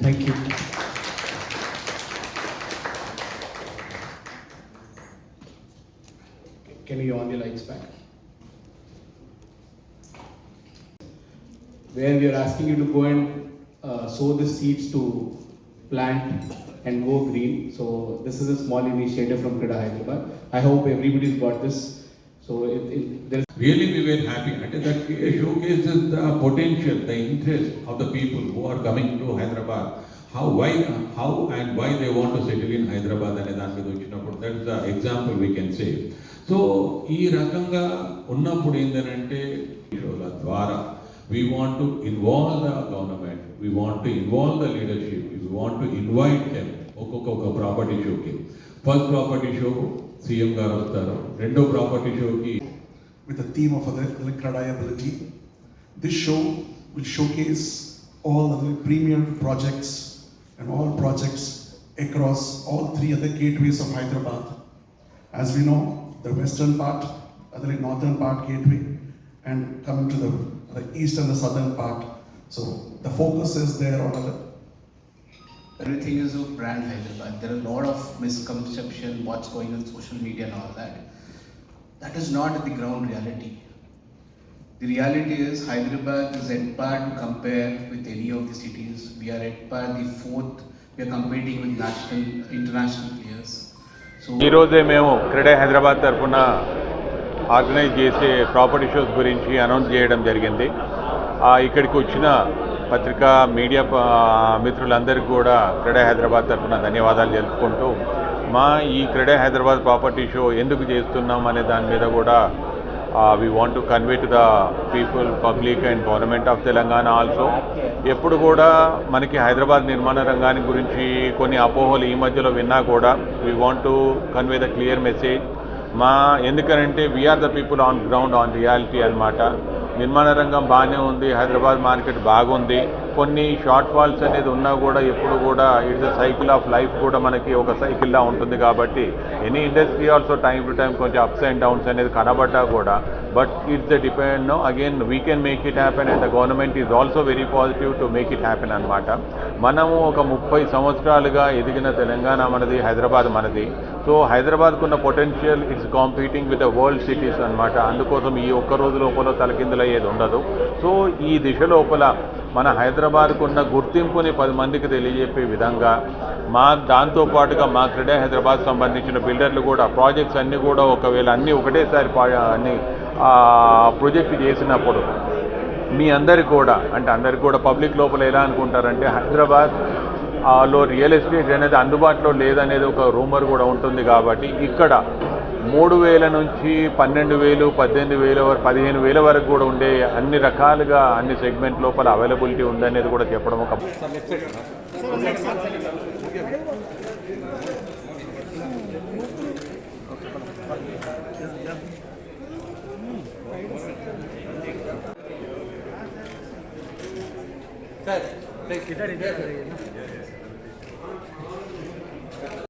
Thank you. Can you on the lights back? Where we are asking you to go and uh, sow the seeds to plant and go green. So this is a small initiative from Krida Hyderabad. I hope everybody's got this. So it, it, there's Really, we were happy. And that showcases the potential, the interest of the people who are coming to Hyderabad. How, why, how and why they want to settle in Hyderabad అనే దాని మీద వచ్చినప్పుడు that the example we can say so ఈ రకంగా ఉన్నప్పుడు ఏంటంటే ద్వారా we want to involve the government we want to involve the leadership we want to invite them ఒక్కొక్క ఒక ప్రాపర్టీ షోకి ఫస్ట్ ప్రాపర్టీ షోకు సీఎం గారు వస్తారు రెండో ప్రాపర్టీ షోకి with the theme of reliability. This show will showcase all the premier projects and all projects across all three other gateways of Hyderabad. As we know, the western part, other northern part gateway, and coming to the, the east and the southern part. So the focus is there on the everything is a brand Hyderabad. There are a lot of misconception, what's going on social media and all that. That is not the ground reality. The reality is Hyderabad is at par to compare with any of the cities. We are at par the fourth. We are competing with national, international players. So ఈరోజే మేము క్రీడా హైదరాబాద్ తరఫున organise చేసే property shows గురించి announce చేయడం జరిగింది ఇక్కడికి వచ్చిన పత్రికా మీడియా మిత్రులందరికీ కూడా క్రీడా హైదరాబాద్ తరఫున ధన్యవాదాలు తెలుపుకుంటూ మా ఈ క్రీడా హైదరాబాద్ ప్రాపర్టీ షో ఎందుకు చేస్తున్నాం అనే దాని మీద కూడా we want to convey to the people public and government of Telangana also ఎప్పుడు కూడా మనకి హైదరాబాద్ నిర్మాణ రంగాన్ని గురించి కొన్ని అపోహలు ఈ మధ్యలో విన్నా కూడా we want to convey the clear message మా ఎందుకనంటే we are the people on ground on reality అన్నమాట. నిర్మాణ రంగం బాగానే ఉంది హైదరాబాద్ మార్కెట్ బాగుంది. కొన్ని షార్ట్ ఫాల్స్ అనేది ఉన్నా కూడా ఎప్పుడు కూడా it's a cycle of life కూడా మనకి ఒక సైకిల్లా ఉంటుంది కాబట్టి any industry also time to time కొంచెం అప్స్ అండ్ డౌన్స్ అనేది కనబడ్డా కూడా. But it's depend no again we can make it happen and the government is also very positive to make it happen అనమాట మనము ఒక ముప్పై సంవత్సరాలుగా ఎదిగిన తెలంగాణ మనది హైదరాబాద్ మనది. So హైదరాబాద్కున్న potential it's competing with the world cities అనమాట అందుకోసం ఈ ఒక్క రోజు లోపల తలకిందులయ్యేది ఉండదు. సో ఈ దిశ లోపల మన హైదరాబాద్కు ఉన్న గుర్తింపుని పది మందికి తెలియజెప్పే విధంగా మా దాంతో పాటుగా మా క్రీడా హైదరాబాద్ సంబంధించిన బిల్డర్లు కూడా ప్రాజెక్ట్స్ అన్నీ కూడా ఒకవేళ అన్నీ ఒకటేసారి అన్ని ప్రొజెక్ట్ చేసినప్పుడు మీ అందరికి కూడా అంటే అందరికి కూడా పబ్లిక్ లోపల ఎలా అనుకుంటారంటే హైదరాబాద్లో రియల్ ఎస్టేట్ అనేది అందుబాటులో లేదనేది ఒక రూమర్ కూడా ఉంటుంది కాబట్టి ఇక్కడ మూడు వేల నుంచి పన్నెండు వేలు పద్దెనిమిది వేల వరకు పదిహేను వేల వరకు కూడా ఉండే అన్ని రకాలుగా అన్ని సెగ్మెంట్ లోపల అవైలబిలిటీ ఉందనేది కూడా చెప్పడం ఒక ಸರ್